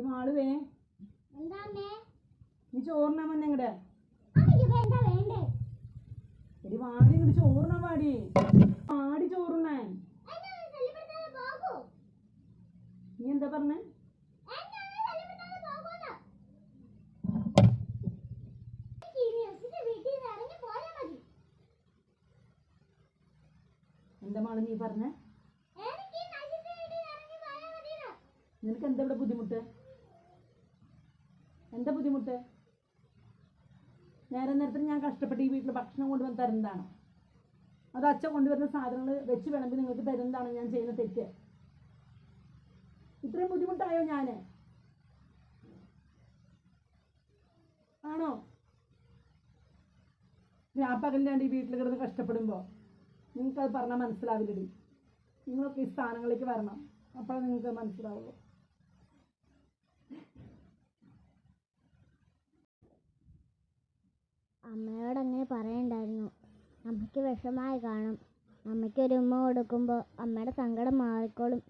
എടി മാൾ വേ. നീ ചോറിനാ വന്നെ ഇങ്ങടെ. എടി വാടി ഇങ്ങോട്ട് ചോറിനാ വാടി. വാടി ചോറുണ്ണേ നീ എന്താ പറഞ്ഞേ? ഈ. എന്താ മാൾ നീ പറഞ്ഞേ? ഈ. നിനക്ക് എന്താ ഇവിടെ ബുദ്ധിമുട്ട്? എന്താ ബുദ്ധിമുട്ട്? നേരെ നേരത്തിന് ഞാൻ കഷ്ടപ്പെട്ട് ഈ വീട്ടിൽ ഭക്ഷണം കൊണ്ടുവന്ന് തരുന്നതാണ്. അത് അച്ഛൻ കൊണ്ടുവരുന്ന സാധനങ്ങൾ വെച്ച് വേണമെങ്കിൽ നിങ്ങൾക്ക് തരുന്നതാണ് ഞാൻ ചെയ്യുന്ന തെറ്റ്. ഇത്രയും ബുദ്ധിമുട്ടായോ ഞാൻ ആണോ? രാപ്പകലിനാണ്ട് ഈ വീട്ടിൽ കിടന്ന് കഷ്ടപ്പെടുമ്പോൾ നിങ്ങൾക്കത് പറഞ്ഞാൽ മനസ്സിലാവില്ലടി. നിങ്ങളൊക്കെ ഈ സ്ഥാനങ്ങളിലേക്ക് വരണം. അപ്പോഴാണ് നിങ്ങൾക്ക് മനസ്സിലാവുള്ളൂ. അമ്മയ്ക്ക് വിഷമായി കാണും. അമ്മയ്ക്ക് ഒരു ഉമ്മ കൊടുക്കുമ്പോൾ അമ്മയുടെ സങ്കടം മാറിക്കോളും.